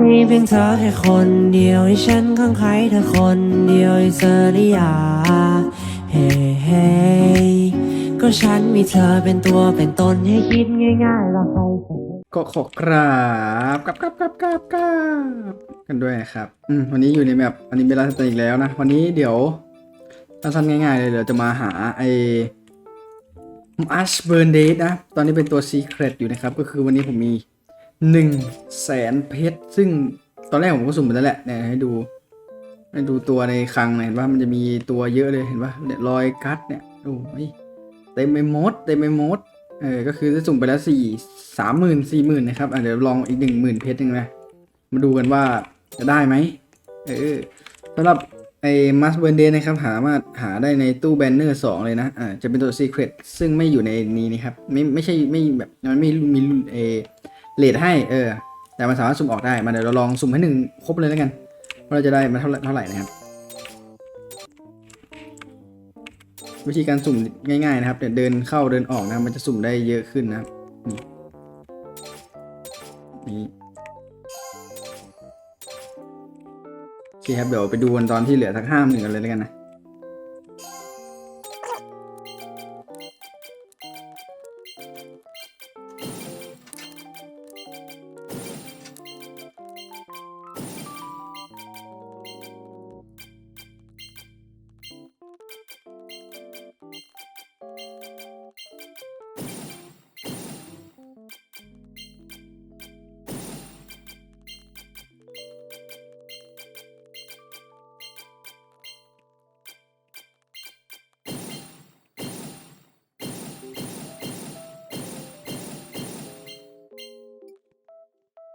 มีเพียงเธอแค่คนเดียวให้ฉันข้างใครเธอคนเดียวให้เธอได้ยาเฮ้เฮ้ก็ฉันมีเธอเป็นตัวเป็นตนให้คิดง่ายๆแล้วใครก็ขอกราบกราบกราบกราบกราบกราบกันด้วยครับอืมวันนี้อยู่ในแบบอันนี้เบลาสเตอีกแล้วนะ วันนี้เดี๋ยวสั้นๆง่ายๆเลยเดี๋ยวจะมาหาไออัชเบิร์นเดทนะ ตอนนี้เป็นตัวซีเครตอยู่นะครับ ก็คือวันนี้ผมมี 1นึ่งแสนเพชร ซึ่งตอนแรกผมก็สุ่มไปแล้วแหละเนี่ยให้ดู ให้ดูตัวในคลังหน่ยเห็นว่ามันจะมีตัวเยอะเลยเห็นปะเนี่ยรอยกัดเนี่ยโอ้ยเต็มไปหมดเต็มไปหมดเออก็คือได้สุ่มไปแล้วสี่สามหมื่นสี่หมื่นนะครับอะเดี๋ยวลองอีกหนึ่งหมื่นเพชรหนึ่งนะมาดูกันว่าจะได้ไหมเออสำหรับไอ้มัสเบนเดนะครับหามาหาได้ในตู้แบนเนอร์สองเลยนะอ่าจะเป็นตัวซีเครตซึ่งไม่อยู่ในนี้นะครับไม่ไม่ใช่ไม่แบบมันไม่มีเอ เลทให้เออ แต่มันสามารถสุ่มออกได้มาเดี๋ยวเราลองสุ่มให้หนึ่งครบเลยแล้วกันว่าเราจะได้มาเท่าไหร่เท่าไหร่นะครับ วิธีการสุ่มง่ายๆนะครับเดี๋ยวเดินเข้าเดินออกนะมันจะสุ่มได้เยอะขึ้นนะครับนี่นี่โอเคครับเดี๋ยวไปดูกันตอนที่เหลือสักห้าหมื่นกันเลยแล้วกันนะ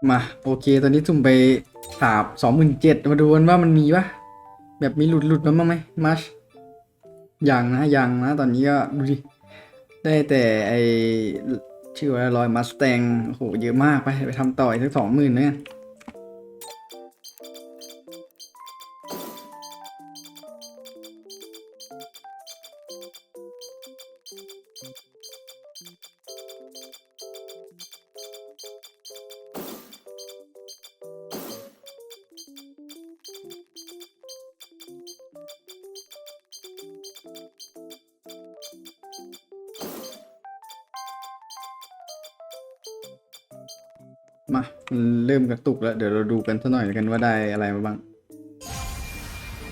มาโอเค ตอนนี้สุ่มไปสามสองหมื่นเจ็ดมาดูกันว่ามันมีปะแบบมีหลุดหลุดมาบ้างไหมมัชยังนะยังนะ ตอนนี้ก็ดูดิ ได้แต่ไอชื่อว่าลอยมัสแตงโอ้โหเยอะมากไปไปทำต่ออีกสักสองหมื่นเนี่ย มาเริ่มกระตุกแล้ว เดี๋ยวเราดูกันสักหน่อยกันว่าได้อะไรมาบ้าง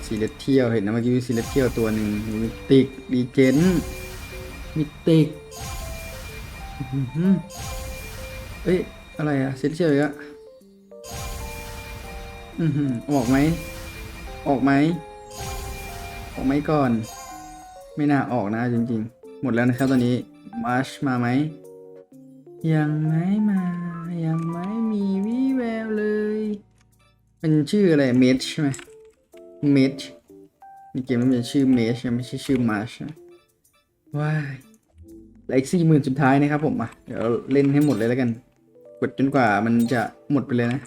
ซีเลตเทียลเห็นนะเมื่อกี้มีซีเลตเทียลตัวหนึ่งมิติกดีเจนมิติกอื้อหือเอ้ย อะไรอะซีเลตเทียลอีกอะอือหือออกไหม ออกไหม ออกไหมก่อน ไม่น่าออกนะจริง ๆ หมดแล้วนะครับตอนนี้มาร์ชมาไหม ยังไม่มา ยังไม่มีวี่แววเลยมันชื่ออะไรเมชใช่ไหมเมชในเกมมันเป็นชื่อเมชไม่ใช่ชื่อมาร์ชว้ายเหลืออีกสี่หมื่นสุดท้ายนะครับผมอะเดี๋ยวเล่นให้หมดเลยแล้วกัน กดจนกว่ามันจะหมดไปเลยนะ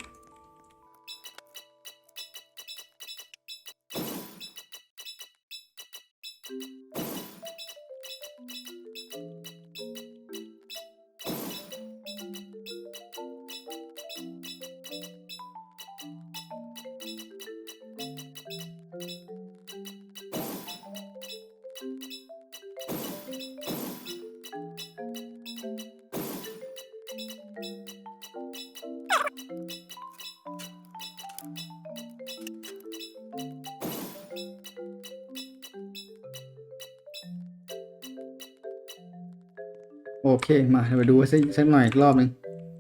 โอเคมาเดี๋ยวมาดูสักสักหน่อยอีกรอบหนึ่ง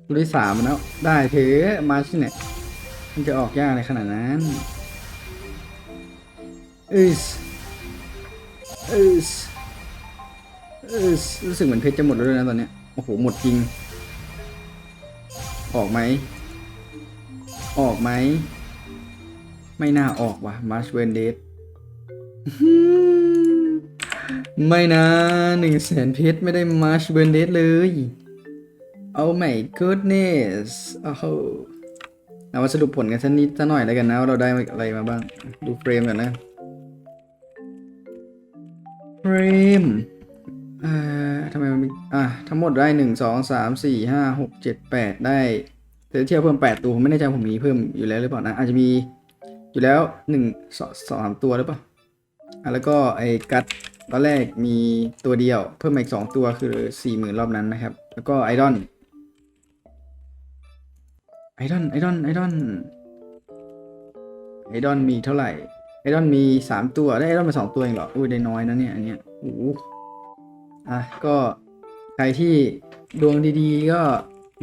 ดูที่สามแล้ว ได้เถอะมาชิเนี่ยมันจะออกยากอะไรขนาดนั้นเอสเอสเอสรู้สึกเหมือนเพชรจะหมดแล้วด้วยนะตอนเนี้ยโอ้โหหมดจริง ออกไหม ออกไหม ไม่น่าออกว่ะมาร์ชเวนเด ไม่นะหนึ่งแสนเพชรไม่ได้มาร์ชเวนเดเลยเอาไม่ goodness โอ้โหเอามาสรุปผลกันสักนิดสักหน่อยแล้วกันนะว่าเราได้อะไรมาบ้าง ดูเฟรมก่อนนะ เฟรมอ่าทำไมมันมีอะทั้งหมดได้หนึ่งสองสามสี่ห้าหกเจ็ดแปดได้แต่เที่ยวเพิ่มแปดตัวผมไม่แน่ใจผมมีเพิ่มอยู่แล้วหรือเปล่านะ อาจจะมีอยู่แล้วหนึ่งสองสองสามตัวหรือเปล่าอะแล้วก็ไอ้กัด ตอนแรกมีตัวเดียว เพิ่มมาอีกสองตัวคือสี่หมื่นรอบนั้นนะครับ แล้วก็ไอดอนไอดอนไอดอนไอดอนไอดอนมีเท่าไหร่ไอดอนมีสามตัวได้ไอดอนมาสองตัวเองเหรออุ้ยได้น้อยนะเนี่ยอันเนี้ยโอ้โหอะก็ใครที่ดวงดีๆ ก็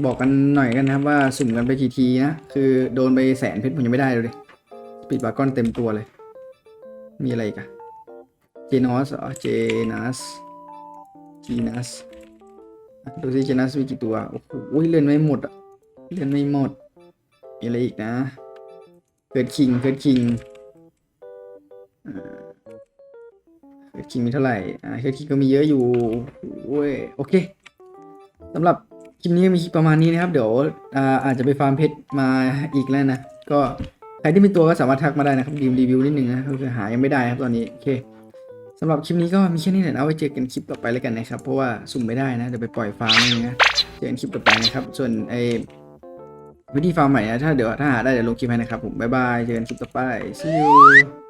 บอกกันหน่อยกันนะครับว่าสุ่มกันไปกี่ทีนะ คือโดนไปแสนเพชรผมยังไม่ได้เลยปิดบาก้อนเต็มตัวเลย มีอะไรอีกัน เจนอสเหรอเจนัสจีนัสดูสิเจนัสมีกี่ตัว โอ้โหเล่นไม่หมดอะเล่นไม่หมด มีอะไรอีกนะ เกิดคิง เกิดคิงเกิดคิงมีเท่าไหร่ อ่า เกิดคิงก็มีเยอะอยู่โอ้ยโอเคสำหรับคลิปนี้มีประมาณนี้นะครับ เดี๋ยวอ่าอาจจะไปฟาร์มเพชรมาอีกแล้วนะ ก็ใครที่มีตัวก็สามารถทักมาได้นะครับรีวิวนิดนึงนะคือหายังไม่ได้ครับตอนนี้ โอเค สำหรับคลิปนี้ก็มีแค่นี้แหละนะเอาไว้เจอกันคลิปต่อไปแล้วกันนะครับ เพราะว่าสุ่มไม่ได้นะเดี๋ยวไปปล่อยฟาร์มเองนะเจอกันคลิปต่อไปนะครับ ส่วนไอวิธีฟาร์มใหม่นะถ้าเดี๋ยวถ้าหาได้เดี๋ยวลงคลิปให้นะครับผมบ๊ายบายเจอกันคลิปต่อไป see you